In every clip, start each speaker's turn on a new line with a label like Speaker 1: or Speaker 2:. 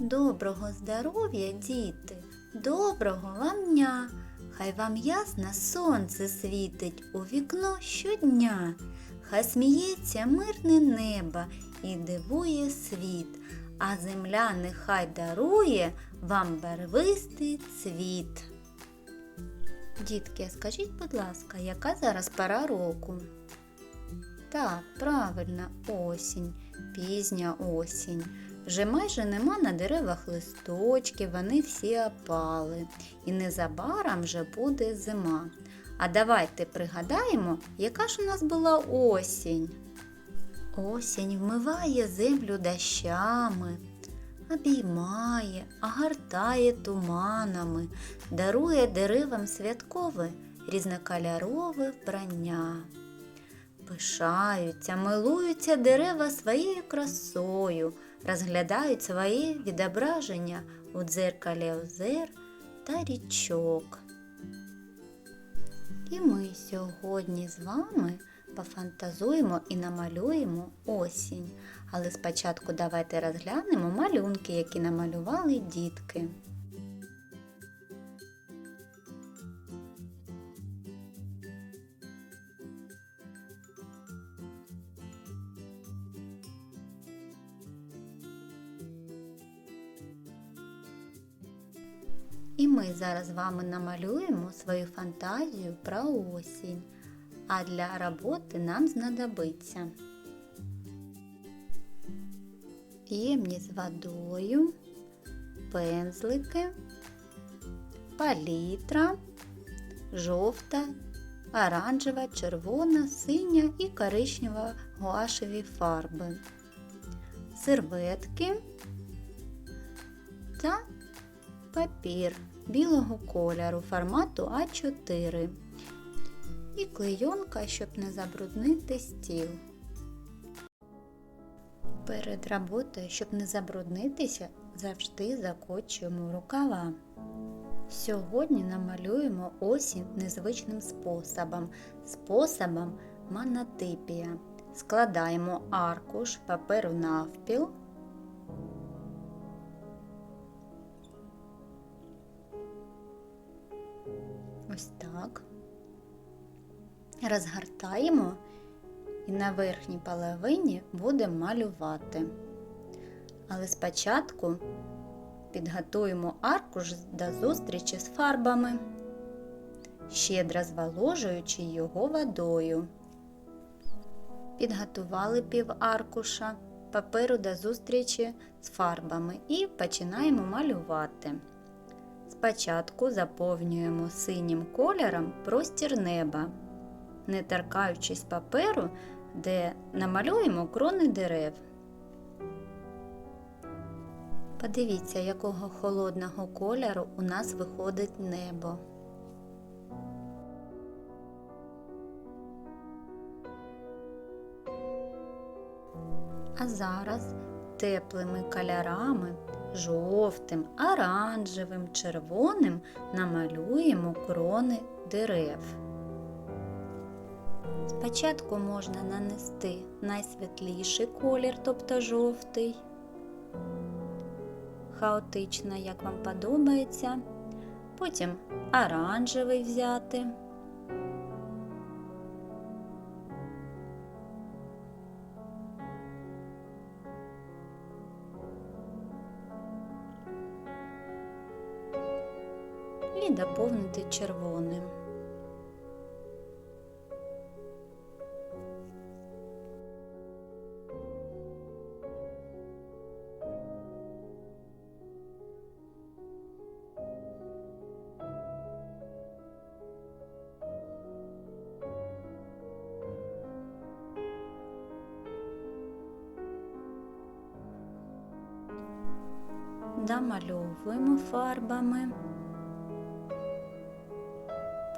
Speaker 1: Доброго здоров'я, діти, доброго вам дня! Хай вам ясно сонце світить у вікно щодня, хай сміється мирне небо і дивує світ, а земля нехай дарує вам барвистий цвіт. Дітки, скажіть, будь ласка, яка зараз пора року? Так, правильно, осінь, пізня осінь. Вже майже нема на деревах листочків, вони всі опали. І незабаром вже буде зима. А давайте пригадаємо, яка ж у нас була осінь. Осінь вмиває землю дощами, обіймає, огортає туманами, дарує деревам святкове різнокольорове вбрання. Пишаються, милуються дерева своєю красою, розглядають своє відображення у дзеркалі озер та річок. І ми сьогодні з вами пофантазуємо і намалюємо осінь. Але спочатку давайте розглянемо малюнки, які намалювали дітки. І ми зараз з вами намалюємо свою фантазію про осінь. А для роботи нам знадобиться ємність з водою, пензлики, палітра, жовта, оранжева, червона, синя і коричнева гуашеві фарби, серветки та папір білого кольору формату А4 і клейонка, щоб не забруднити стіл. Перед роботою, щоб не забруднитися, завжди закочуємо рукава. Сьогодні намалюємо осінь незвичним способом, способом монотипія. Складаємо аркуш паперу навпіл. Ось так. Розгортаємо і на верхній половині будемо малювати. Але спочатку підготуємо аркуш до зустрічі з фарбами, щедро зволожуючи його водою. Підготували пів аркуша паперу до зустрічі з фарбами і починаємо малювати. Спочатку заповнюємо синім кольором простір неба, не торкаючись паперу, де намалюємо крони дерев. Подивіться, якого холодного кольору у нас виходить небо. А зараз теплими кольорами жовтим, оранжевим, червоним намалюємо крони дерев. Спочатку можна нанести найсвітліший колір, тобто жовтий, хаотично, як вам подобається, потім оранжевий взяти. І червоним. Домальовуємо фарбами.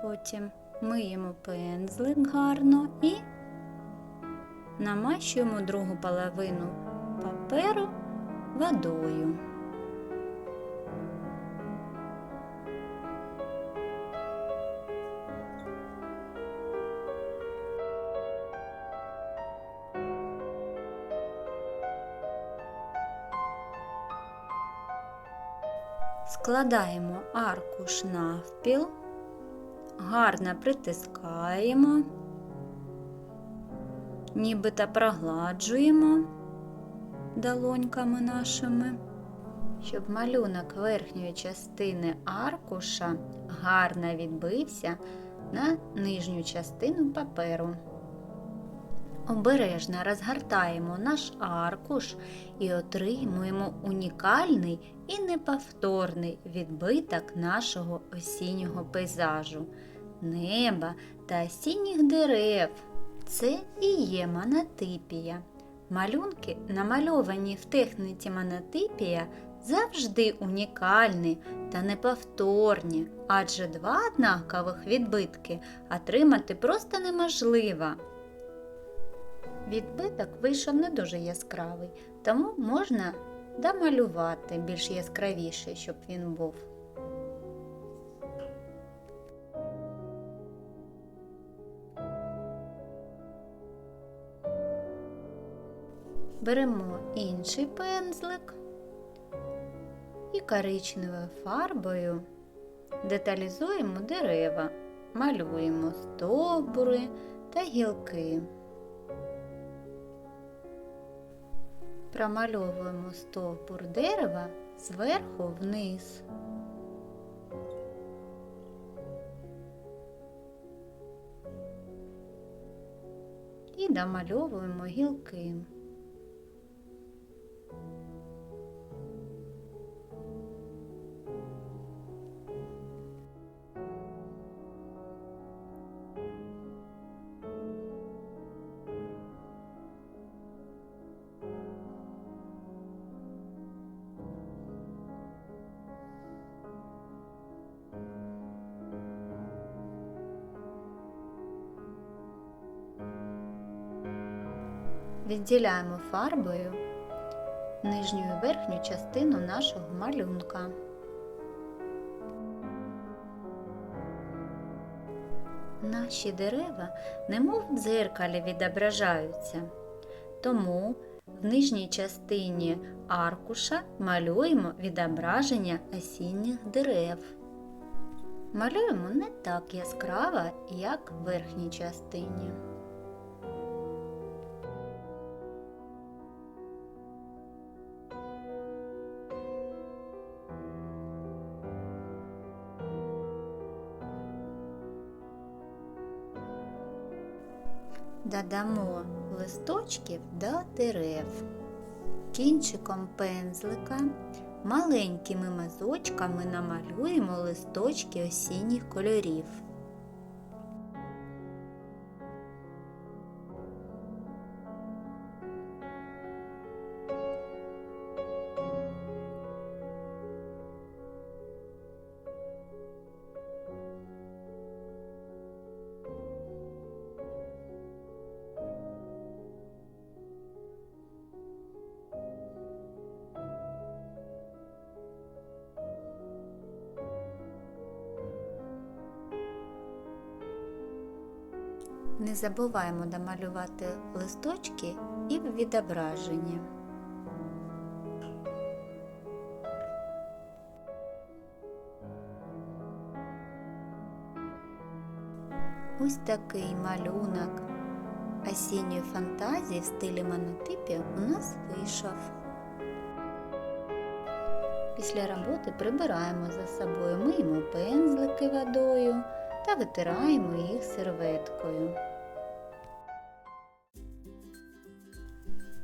Speaker 1: Потім миємо пензлик гарно і намащуємо другу половину паперу водою. Складаємо аркуш навпіл, гарно притискаємо, нібито прогладжуємо долоньками нашими, щоб малюнок верхньої частини аркуша гарно відбився на нижню частину паперу. Обережно розгортаємо наш аркуш і отримуємо унікальний і неповторний відбиток нашого осіннього пейзажу, неба та осінніх дерев. Це і є монотипія. Малюнки, намальовані в техніці монотипія, завжди унікальні та неповторні, адже два однакових відбитки отримати просто неможливо. Відбиток вийшов не дуже яскравий, тому можна домалювати більш яскравіший, щоб він був. Беремо інший пензлик і коричневою фарбою деталізуємо дерева, малюємо стовбури та гілки. Промальовуємо стовбур дерева зверху вниз. І домальовуємо гілки. Відділяємо фарбою нижню і верхню частину нашого малюнка. Наші дерева немов в дзеркалі відображаються, тому в нижній частині аркуша малюємо відображення осінніх дерев. Малюємо не так яскраво, як в верхній частині. Додамо листочків до дерев. Кінчиком пензлика маленькими мазочками намалюємо листочки осінніх кольорів. Не забуваємо домалювати листочки і в відображенні. Ось такий малюнок осінньої фантазії в стилі монотипі у нас вийшов. Після роботи прибираємо за собою, миємо пензлики водою та витираємо їх серветкою.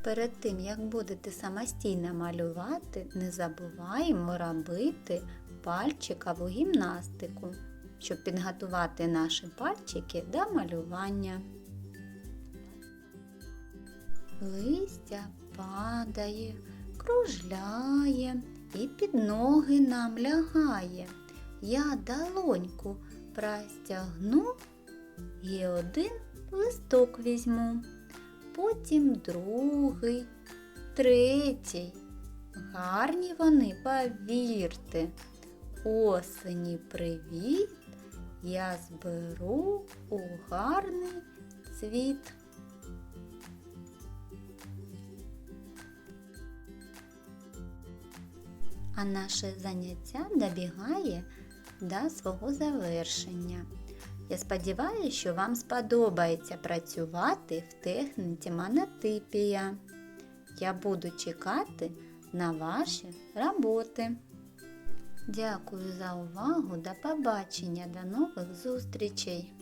Speaker 1: Перед тим, як будете самостійно малювати, не забуваємо робити пальчикову гімнастику, щоб підготувати наші пальчики до малювання. Листя падає, кружляє і під ноги нам лягає. Я долоньку простягну і один листок візьму, потім другий, третій. Гарні вони, повірте. Осені привіт я зберу у гарний цвіт. а наше заняття добігає до свого завершення. Я сподіваюся, що вам сподобається працювати в техніці монотипія. Я буду чекати на ваші роботи. Дякую за увагу. До побачення, до нових зустрічей!